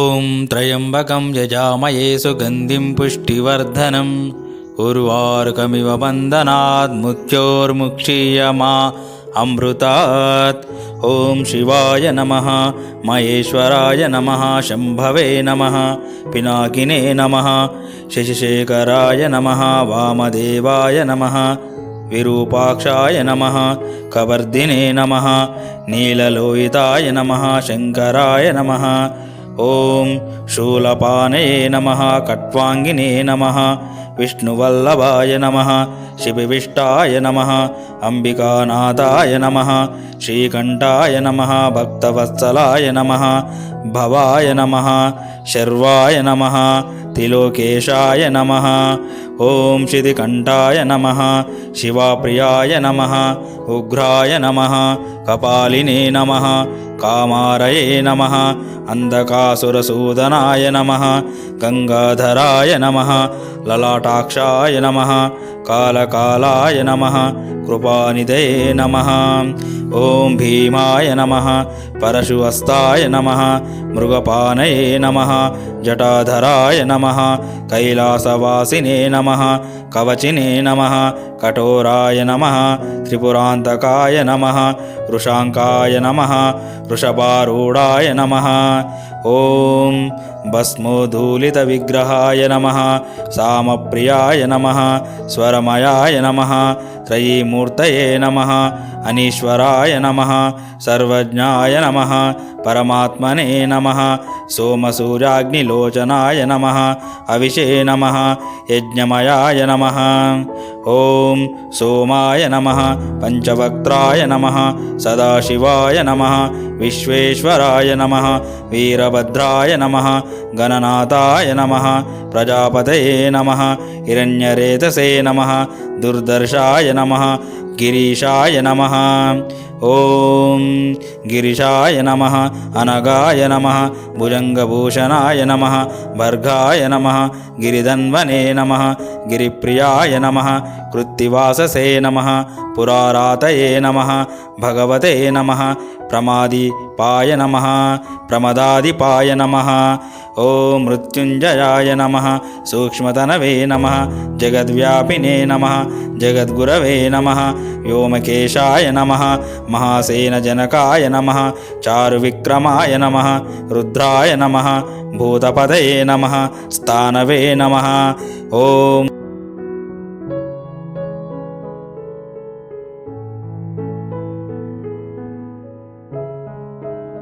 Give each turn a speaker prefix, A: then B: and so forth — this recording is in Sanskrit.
A: ॐ त्र्यम्बकं यजामये सुगन्धिं पुष्टिवर्धनम् उर्वारुकमिव बन्धनात् मुख्योर्मुक्षीयमा अमृतात्। ॐ शिवाय नमः महेश्वराय नमः शम्भवे नमः पिनाकिने नमः शशिशेखराय नमः वामदेवाय नमः विरूपाक्षाय नमः कवर्दिने नमः नीललोहिताय नमः शङ्कराय नमः ॐ शूलपानये नमः कट्वाङ्गिने नमः विष्णुवल्लभाय नमः शिबिविष्टाय नमः अम्बिकानाथाय नमः श्रीकण्ठाय नमः भक्तवत्सलाय नमः भवाय नमः शर्वाय नमः तिलोकेशाय नमः ॐ शितिकण्ठाय नमः शिवाप्रियाय नमः उग्राय नमः कपालिने नमः कामारये नमः अन्धकासुरसूदनाय नमः गङ्गाधराय नमः ललाटाक्षाय नमः कालकालाय नमः कृपानिधये नमः ॐ भीमाय नमः परशुहस्ताय नमः मृगपानये नमः जटाधराय नमः कैलासवासिने नमः कवचिने नमः कठोराय नमः त्रिपुरान्तकाय नमः वृषाङ्काय नमः वृषभारूढाय नमः ॐ भस्मोद्धूलितविग्रहाय नमः सामप्रियाय नमः स्वरमयाय नमः त्रयीमूर्तये नमः अनीश्वराय नमः सर्वज्ञाय नमः परमात्मने नमः सोमसूर्याग्निलोचनाय नमः अविशे नमः यज्ञमयाय नमः ॐ सोमाय नमः पञ्चवक्त्राय नमः सदाशिवाय नमः विश्वेश्वराय नमः वीरभद्राय नमः गणनाथाय नमः प्रजापतये नमः हिरण्यरेतसे नमः दुर्दर्शाय नमः गिरीशाय नमः। ॐ गिरिशाय नमः अनगाय नमः भुजङ्गभूषणाय नमः भर्गाय नमः गिरिधन्वने नमः गिरिप्रियाय नमः कृत्तिवाससे नमः पुरारातये नमः भगवते नमः प्रमादिपाय नमः प्रमदादिपाय नमः ॐ मृत्युञ्जयाय नमः सूक्ष्मतनवे नमः जगद्व्यापिने नमः जगद्गुरवे नमः व्योमकेशाय नमः महासेनजनकाय नमः चारुविक्रमाय नमः रुद्राय नमः भूतपदये नमः स्थानवे नमः ॐ